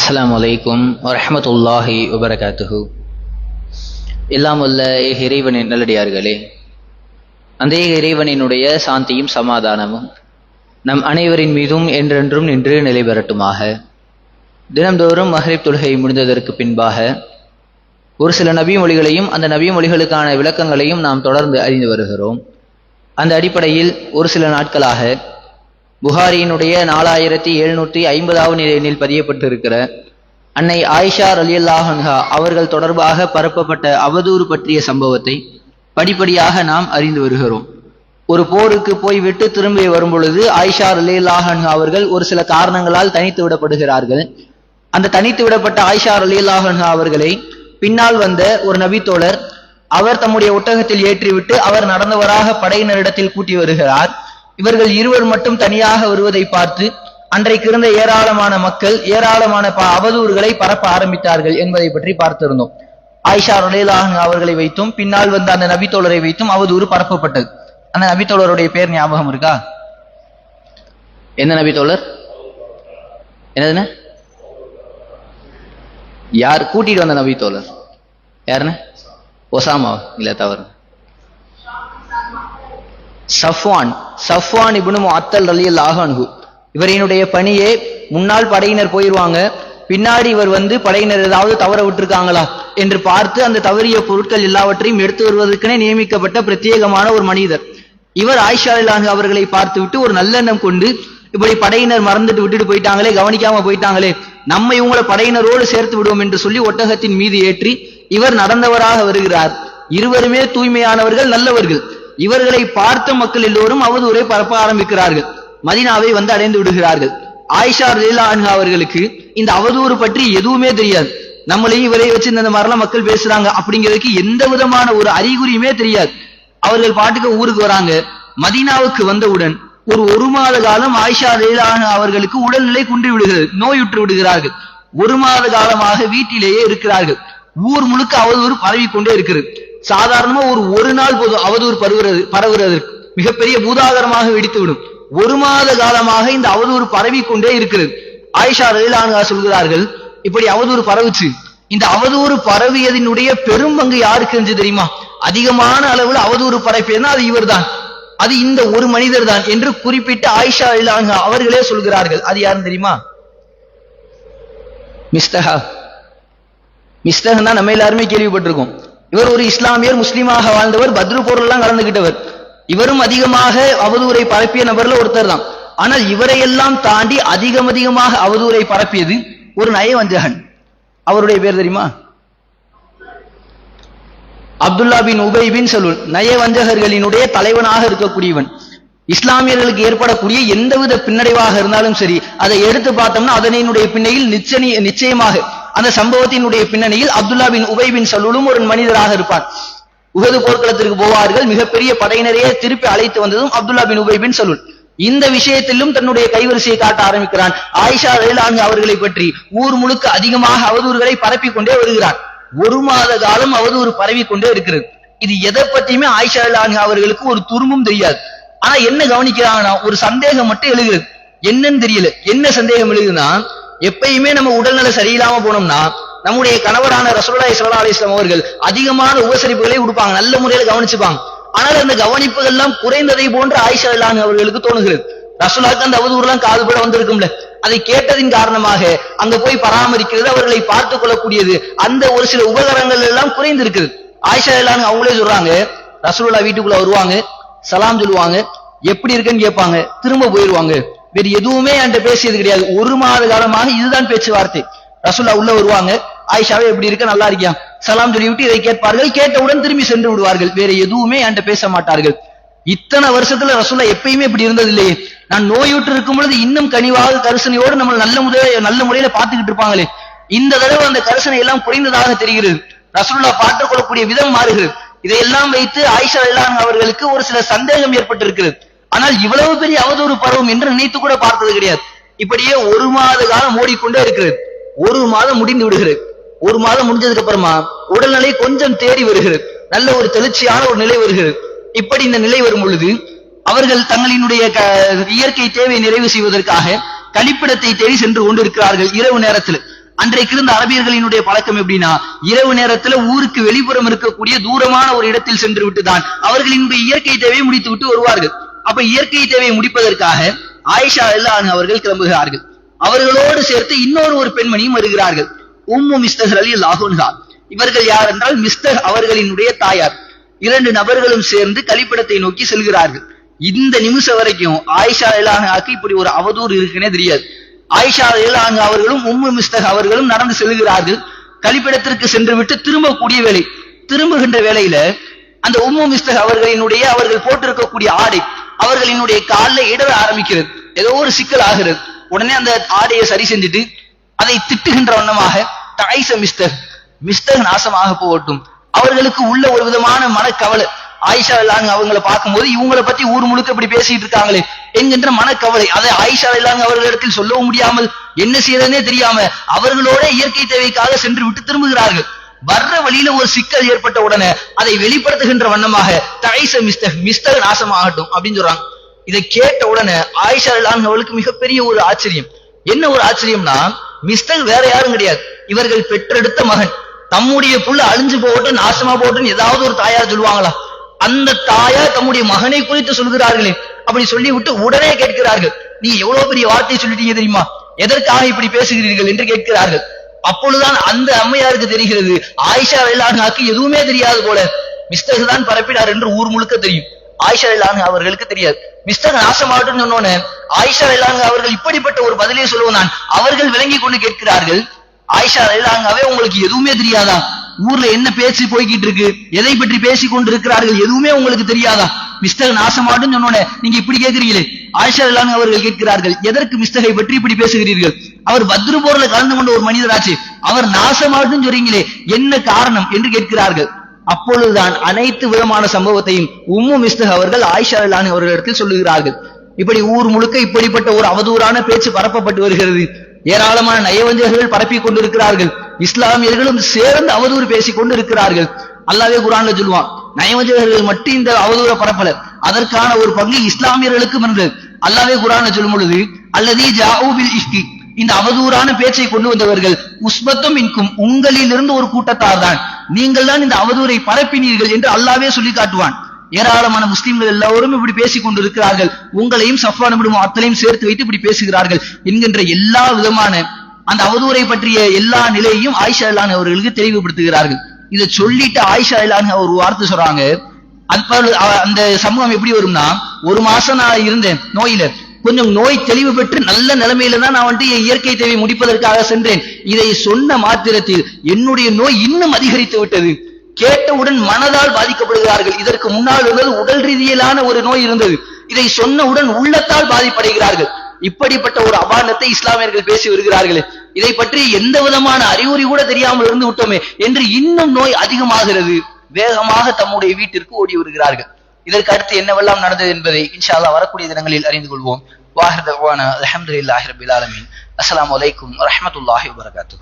அஸ்லாம் வலைக்கும் வரமத்துல்லாஹி வபரகாத்துஹு எல்லாம் உள்ள இறைவனின் நல்லடியார்களே அந்த இறைவனினுடைய சாந்தியும் சமாதானமும் நம் அனைவரின் மீதும் என்றென்றும் நின்று நிலை பெறட்டுமாக. தினம்தோறும் மஹரிப் தொழுகை முடிந்ததற்கு பின்பாக ஒரு சில நபி மொழிகளையும் அந்த நபி மொழிகளுக்கான விளக்கங்களையும் நாம் தொடர்ந்து அறிந்து வருகிறோம். அந்த அடிப்படையில் ஒரு சில நாட்களாக புகாரியினுடைய நாலாயிரத்தி எழுநூற்றி ஐம்பதாவது நிலையில் பதியப்பட்டிருக்கிற அன்னை ஆயிஷா ரலியல்லாஹன்ஹா அவர்கள் தொடர்பாக பரப்பப்பட்ட அவதூறு பற்றிய சம்பவத்தை படிப்படியாக நாம் அறிந்து வருகிறோம். ஒரு போருக்கு போய் விட்டு திரும்பி வரும் பொழுது ஆயிஷா ரலியல்லாஹன்ஹா அவர்கள் ஒரு சில காரணங்களால் தனித்து விடப்படுகிறார்கள். அந்த தனித்து விடப்பட்ட ஆயிஷா ரலியல்லாஹன்ஹா அவர்களை பின்னால் வந்த ஒரு நபித்தோழர் அவர் தம்முடைய ஒட்டகத்தில் ஏற்றிவிட்டு அவர் நடந்தவராக படையினரிடத்தில் கூட்டி வருகிறார். இவர்கள் இருவர் மட்டும் தனியாக வருவதை பார்த்து அன்றைக்கு இருந்த ஏராளமான மக்கள் ஏராளமான ப- அவதூறுகளை பரப்ப ஆரம்பித்தார்கள் என்பதை பற்றி பார்த்திருந்தோம். ஆயிஷா ரலேலாஹன் அவர்களை வைத்தும் பின்னால் வந்த அந்த நபித்தோழரை வைத்தும் அவதூறு பரப்பப்பட்டது. அந்த நபித்தோழருடைய பேர் ஞாபகம் இருக்கா? என்ன நபித்தோழர் என்னதுன்னு? யார்? கூட்டிட்டு வந்த நபித்தோழர் யாருன்னு? ஒசாமா இல்ல தவறு சஃப்வான் சஃப்வான் இபுனு அத்தல் ரலியல்லாஹு அன்ஹு. இவரினுடைய பணியே முன்னால் படையினர் போயிருவாங்க பின்னாடி இவர் வந்து படையினர் ஏதாவது தவற விட்டுருக்காங்களா என்று பார்த்து அந்த தவறிய பொருட்கள் எல்லாவற்றையும் எடுத்து வருவதற்கென நியமிக்கப்பட்ட பிரத்யேகமான ஒரு மனிதர். இவர் ஆயிஷா அல்லாஹ் அவர்களை பார்த்துவிட்டு ஒரு நல்லெண்ணம் கொண்டு இப்படி படையினர் மறந்துட்டு விட்டுட்டு போயிட்டாங்களே கவனிக்காம போயிட்டாங்களே நம்ம இவங்களை படையினரோடு சேர்த்து விடுவோம் என்று சொல்லி ஒட்டகத்தின் மீது ஏற்றி இவர் நடந்தவராக வருகிறார். இருவருமே தூய்மையானவர்கள் நல்லவர்கள். இவர்களை பார்த்த மக்கள் எல்லோரும் அவதூரை பரப்ப ஆரம்பிக்கிறார்கள். மதீனாவை வந்து அடைந்து விடுகிறார்கள். ஆயிஷா ரலியல்லாஹு அவர்களுக்கு இந்த அவதூறு பற்றி எதுவுமே தெரியாது. நம்மளையும் இவரை வச்சு இந்த மாதிரிலாம் மக்கள் பேசுறாங்க அப்படிங்கிறதுக்கு எந்த விதமான ஒரு அறிகுறியுமே தெரியாது. அவர்கள் பாட்டுக்கு ஊருக்கு வராங்க. மதீனாவுக்கு வந்தவுடன் ஒரு ஒரு மாத காலம் ஆயிஷா லீலா அவர்களுக்கு உடல்நிலை குன்றி விடுகிறது நோயுற்று விடுகிறார்கள். ஒரு மாத காலமாக வீட்டிலேயே இருக்கிறார்கள். ஊர் முழுக்க அவதூறு பரவி கொண்டே இருக்கிறது. சாதாரணமா ஒரு ஒரு நாள் போதும் அவதூறு பரவுறது பரவுறதற்கு மிகப்பெரிய பூதாகரமாக வெடித்துவிடும். ஒரு மாத காலமாக இந்த அவதூறு பரவி கொண்டே இருக்கிறது. ஆயிஷா ரயிலானுகா சொல்கிறார்கள் இப்படி அவதூறு பரவுச்சு. இந்த அவதூறு பரவியதினுடைய பெரும் பங்கு யாருக்கு இருந்துச்சு தெரியுமா? அதிகமான அளவுல அவதூறு பரப்பியதுன்னா அது இவர்தான். அது இந்த ஒரு மனிதர் தான் என்று குறிப்பிட்டு ஆயிஷா ரலிலானுகா அவர்களே சொல்கிறார்கள். அது யாருன்னு தெரியுமா? மிஸ்தஹா. மிஸ்தகன் தான் நம்ம எல்லாருமே கேள்விப்பட்டிருக்கோம். இவர் ஒரு இஸ்லாமியர் முஸ்லீமாக வாழ்ந்தவர் பத்ரு போர்லாம் கலந்துகிட்டவர். இவரும் அதிகமாக அவதூரை பரப்பிய நபர்ல ஒருத்தர் தான் ஆனால் இவரையெல்லாம் தாண்டி அதிகம் அதிகமாக அவதூரை பரப்பியது ஒரு நயவஞ்சகன். அவருடைய பேர் தெரியுமா? அப்துல்லா பின் உபை பின் சலூல் நயவஞ்சகர்களினுடைய தலைவனாக இருக்கக்கூடியவன். இஸ்லாமியர்களுக்கு ஏற்படக்கூடிய எந்தவித பின்னடைவாக இருந்தாலும் சரி அதை எடுத்து பார்த்தோம்னா அதனையினுடைய பின்னையில் நிச்சய நிச்சயமாக அந்த சம்பவத்தினுடைய பின்னணியில் அப்துல்லா பின் உபை பின் சலூலும் ஒரு மனிதராக இருப்பார். உகது போர்க்களத்திற்கு போவார்கள். மிகப்பெரிய படையினரையே திருப்பி அழைத்து வந்ததும் அப்துல்லா பின் உபை பின் சலூல். இந்த விஷயத்திலும் தன்னுடைய கைவரிசையை காட்ட ஆரம்பிக்கிறான். ஆயிஷா ரலிலான் அவர்களை பற்றி ஊர் முழுக்க அதிகமாக அவதூறுகளை பரப்பிக் கொண்டே வருகிறார். ஒரு மாத காலம் அவதூறு பரவி கொண்டே இருக்கிறது. இது எதை பற்றியுமே ஆயிஷா ரலிலான் அவர்களுக்கு ஒரு துரும்பும் தெரியாது. ஆனா என்ன கவனிக்கிறாங்கன்னா ஒரு சந்தேகம் மட்டும் எழுகிறது. என்னன்னு தெரியல. என்ன சந்தேகம் எழுதுன்னா எப்பயுமே நம்ம உடல்நிலை சரியில்லாம போனோம்னா நம்முடைய கணவரான ரசோல்லா ஸல்லல்லாஹு அலைஹி வஸல்லம் அவர்கள் அதிகமான உபசரிப்புகளை கொடுப்பாங்க நல்ல முறையில கவனிச்சுப்பாங்க. ஆனால் அந்த கவனிப்புகள் எல்லாம் குறைந்ததை போன்று ஆயிஷா இல்லான் அவர்களுக்கு தோணுகிறது. ரசோல்லாக்கு அந்த அவதூறுலாம் காதுபட வந்திருக்கும்ல. அதை கேட்டதின் காரணமாக அங்க போய் பராமரிக்கிறது அவர்களை பார்த்துக் கொள்ளக்கூடியது. அந்த ஒரு சில உபகரணங்கள் எல்லாம் குறைந்திருக்குது. ஆயிஷா இல்லான் அவங்களே சொல்றாங்க ரசூலுல்லாஹ் வீட்டுக்குள்ள வருவாங்க சலாம் சொல்லுவாங்க எப்படி இருக்குன்னு கேட்பாங்க திரும்ப போயிருவாங்க. வேற எதுவுமே என்கிட்ட பேசியது கிடையாது. ஒரு மாத காலமாக இதுதான் பேச்சுவார்த்தை. ரசுல்லா உள்ள வருவாங்க. ஆயிஷாவே எப்படி இருக்க? நல்லா இருக்கியா? சலாம் சொல்லிவிட்டு இதை கேட்பார்கள். கேட்டவுடன் திரும்பி சென்று விடுவார்கள். வேற எதுவுமே என்கிட்ட பேச மாட்டார்கள். இத்தனை வருஷத்துல ரசுல்லா எப்பயுமே இப்படி இருந்தது இல்லையே நான் நோயுற்று இருக்கும் பொழுது இன்னும் கனிவாக கரிசனையோடு நம்ம நல்ல முதல நல்ல முறையில பாத்துக்கிட்டு இருப்பாங்களே. இந்த தடவை அந்த கரிசனை எல்லாம் குறைந்ததாக தெரிகிறது. ரசுல்லா பார்த்துக் கொள்ளக்கூடிய விதம் மாறுகிறது. இதையெல்லாம் வைத்து ஆயிஷா இல்லான் அவர்களுக்கு ஒரு சில சந்தேகம் ஏற்பட்டிருக்கிறது. ஆனால் இவ்வளவு பெரிய அவதூறு பருவம் என்று நினைத்து கூட பார்த்தது கிடையாது. இப்படியே ஒரு மாத காலம் ஓடிக்கொண்டே இருக்கிறது. ஒரு மாதம் முடிந்து விடுகிறது. ஒரு மாதம் முடிஞ்சதுக்கு அப்புறமா உடல்நிலை கொஞ்சம் தேடி வருகிறது. நல்ல ஒரு தெளிச்சியான ஒரு நிலை வருகிறது. இப்படி இந்த நிலை வரும் பொழுது அவர்கள் தங்களினுடைய க- இயற்கை தேவை நிறைவு செய்வதற்காக கழிப்பிடத்தை தேடி சென்று கொண்டிருக்கிறார்கள் இரவு நேரத்தில். அன்றைக்கு இருந்த அரபியர்களினுடைய பழக்கம் எப்படின்னா இரவு நேரத்துல ஊருக்கு வெளிப்புறம் இருக்கக்கூடிய தூரமான ஒரு இடத்தில் சென்று விட்டுதான் அவர்களினுடைய இயற்கை தேவையை முடித்து விட்டு வருவார்கள். அப்ப இயற்கை தேவையை முடிப்பதற்காக ஆயிஷா அல்லாஹ் அவர்கள் கிளம்புகிறார்கள். அவர்களோடு சேர்த்து இன்னொரு ஒரு பெண்மணியும் வருகிறார்கள். உம்மு மிஸ்தகர் அலி லாகுன்ஹா இவர்கள் யார் என்றால் மிஸ்தர் அவர்களினுடைய தாயார். இரண்டு நபர்களும் சேர்ந்து கழிப்பிடத்தை நோக்கி செல்கிறார்கள். இந்த நிமிஷம் வரைக்கும் ஆயிஷா இலானாக்கு இப்படி ஒரு அவதூறு இருக்குன்னே தெரியாது. ஆயிஷா இலாங்க அவர்களும் உம்மு மிஸ்தக் அவர்களும் நடந்து செல்கிறார்கள். கழிப்பிடத்திற்கு சென்று விட்டு திரும்பக்கூடிய வேலை திரும்புகின்ற வேலையில அந்த உம்மு மிஸ்தக் அவர்களினுடைய அவர்கள் போட்டிருக்கக்கூடிய ஆடை அவர்களினுடைய காலில் இடர ஆரம்பிக்கிறது. ஏதோ ஒரு சிக்கல் ஆகிறது. உடனே அந்த ஆடையை சரி செஞ்சுட்டு அதை திட்டுகின்ற வண்ணமாக தாய்ச மிஸ்தக் மிஸ்தக் நாசமாக போகட்டும். அவர்களுக்கு உள்ள ஒரு விதமான மனக்கவலை. ஆயிஷா இல்லாங்க அவங்களை பார்க்கும்போது இவங்களை பத்தி ஊர் முழுக்க இப்படி பேசிட்டு இருக்காங்களே. என்கின்ற மனக்கவலை. அதை ஆயிஷா இல்லாங்க அவர்களிடத்தில் சொல்லவும் முடியாமல் என்ன செய்யறதுனே தெரியாம அவர்களோட இயற்கை தேவைக்காக சென்று விட்டு திரும்புகிறார்கள். வர்ற வழியில ஒரு சிக்கல் ஏற்பட்ட உடனே அதை வெளிப்படுத்துகின்ற வண்ணமாக தைச மிஸ்தக் மிஸ்தக் நாசமாகட்டும் அப்படின்னு சொல்றாங்க. இதை கேட்ட உடனே ஆயிஷா இல்லாங்க அவளுக்கு மிகப்பெரிய ஒரு ஆச்சரியம். என்ன ஒரு ஆச்சரியம்னா மிஸ்தக் வேற யாரும் கிடையாது. இவர்கள் பெற்றெடுத்த மகன். தம்முடைய புள்ள அழிஞ்சு போகட்டும் நாசமா போகட்டும் ஏதாவது ஒரு தாயார் சொல்லுவாங்களா? அந்த தாயார் தம்முடைய மகனை குறித்து சொல்கிறார்களே. அப்படி சொல்லிவிட்டு உடனே கேட்கிறார்கள். நீ எவ்வளவு பெரிய வார்த்தை சொல்லிட்டீங்க தெரியுமா? எதற்காக இப்படி பேசுகிறீர்கள் என்று கேட்கிறார்கள். அப்பொழுதுதான் அந்த அம்மையாருக்கு தெரிகிறது. ஆயிஷா வெள்ளானாக்கு எதுவுமே தெரியாது போல. மிஸ்டர் தான் பரப்பினார் என்று ஊர் முழுக்க தெரியும். ஆயிஷா வெள்ளானு அவர்களுக்கு தெரியாது. மிஸ்டர் நாசமாகட்டும் சொன்னோன்னு ஆயிஷா வெள்ளாங்க அவர்கள் இப்படிப்பட்ட ஒரு பதிலே சொல்லுவோம் நான் அவர்கள் விளங்கி கொண்டு கேட்கிறார்கள் ஆயிஷா வெள்ளாங்காவே உங்களுக்கு எதுவுமே தெரியாதா? ஊர்ல என்ன பேச்சு போய்கிட்டு இருக்கு? எதை பற்றி பேசிக் கொண்டு இருக்கிறார்கள்? எதுவுமே உங்களுக்கு தெரியாதா? மிஸ்டர் நாசமாட்டும் சொன்னோன்னே நீங்க இப்படி கேட்கிறீங்களே ஆயிஷா அவர்கள் கேட்கிறார்கள் எதற்கு மிஸ்டகை பற்றி இப்படி பேசுகிறீர்கள்? அவர் பத்ரு போர்ல கலந்து கொண்ட ஒரு மனிதராச்சு அவர் நாசமாட்டும் சொல்றீங்களே என்ன காரணம்? என்று கேட்கிறார்கள். அப்பொழுதுதான் அனைத்து விதமான சம்பவத்தையும் உம்மு மிஸ்தக் அவர்கள் ஆயிஷா வெள்ளானு அவர்களிடத்தில் சொல்லுகிறார்கள். இப்படி ஊர் முழுக்க இப்படிப்பட்ட ஒரு அவதூறான பேச்சு பரப்பப்பட்டு வருகிறது. ஏராளமான நயவஞ்சகர்கள் பரப்பி கொண்டிருக்கிறார்கள். இஸ்லாமியர்களும் சேர்ந்து அவதூறு பேசிக் கொண்டு இருக்கிறார்கள் அல்லாவே குரான்ல சொல்லுவான் நயவஞ்சகர்கள் மட்டும் இந்த அவதூற பரப்பல. அதற்கான ஒரு பங்கு இஸ்லாமியர்களுக்கும் இருந்தது அல்லாவே குரான சொல்லும் பொழுது அல்லது ஜாவுபில் இஷ்கி இந்த அவதூறான பேச்சை கொண்டு வந்தவர்கள் உஸ்பத்தும் இன்கும் உங்களிலிருந்து ஒரு கூட்டத்தார் தான் நீங்கள் தான் இந்த அவதூறை பரப்பினீர்கள் என்று அல்லாவே சொல்லி காட்டுவான். ஏராளமான முஸ்லிம்கள் எல்லாரும் இப்படி பேசிக் கொண்டிருக்கிறார்கள். உங்களையும் சஃப்வான் அத்தனையும் சேர்த்து வைத்து இப்படி பேசுகிறார்கள் என்கின்ற எல்லா விதமான அந்த அவதூரை பற்றிய எல்லா நிலையையும் ஆயிஷா இல்லான் அவர்களுக்கு தெளிவுபடுத்துகிறார்கள். இதை சொல்லிட்டு ஆயிஷா இல்லான்னு ஒரு வார்த்தை சொல்றாங்க அந்த சமூகம் எப்படி வரும்னா ஒரு மாசம் நான் இருந்தேன் நோயில. கொஞ்சம் நோய் தெளிவு பெற்று நல்ல நிலைமையில தான் நான் வந்துட்டு என் இயற்கை தேவை முடிப்பதற்காக சென்றேன். இதை சொன்ன மாத்திரத்தில் என்னுடைய நோய் இன்னும் அதிகரித்து விட்டது. கேட்டவுடன் மனதால் பாதிக்கப்படுகிறார்கள். இதற்கு முன்னால் இருந்தது உடல் ரீதியிலான ஒரு நோய் இருந்தது. இதை சொன்னவுடன் உள்ளத்தால் பாதிப்படைகிறார்கள். இப்படிப்பட்ட ஒரு அபாண்டத்தை இஸ்லாமியர்கள் பேசி வருகிறார்களே. இதை பற்றி எந்த விதமான அறிகுறி கூட தெரியாமல் இருந்து விட்டோமே என்று இன்னும் நோய் அதிகமாகிறது. வேகமாக தம்முடைய வீட்டிற்கு ஓடி வருகிறார்கள். இதற்கு அடுத்து என்னவெல்லாம் நடந்தது என்பதை இன்ஷா வரக்கூடிய தினங்களில் அறிந்து கொள்வோம். வாஹர் தவான அலமதுல்லாஹி ரபில் ஆலமீன். அஸ்லாம் அலைக்கும் வரமத்துல்லாஹி வரகாத்து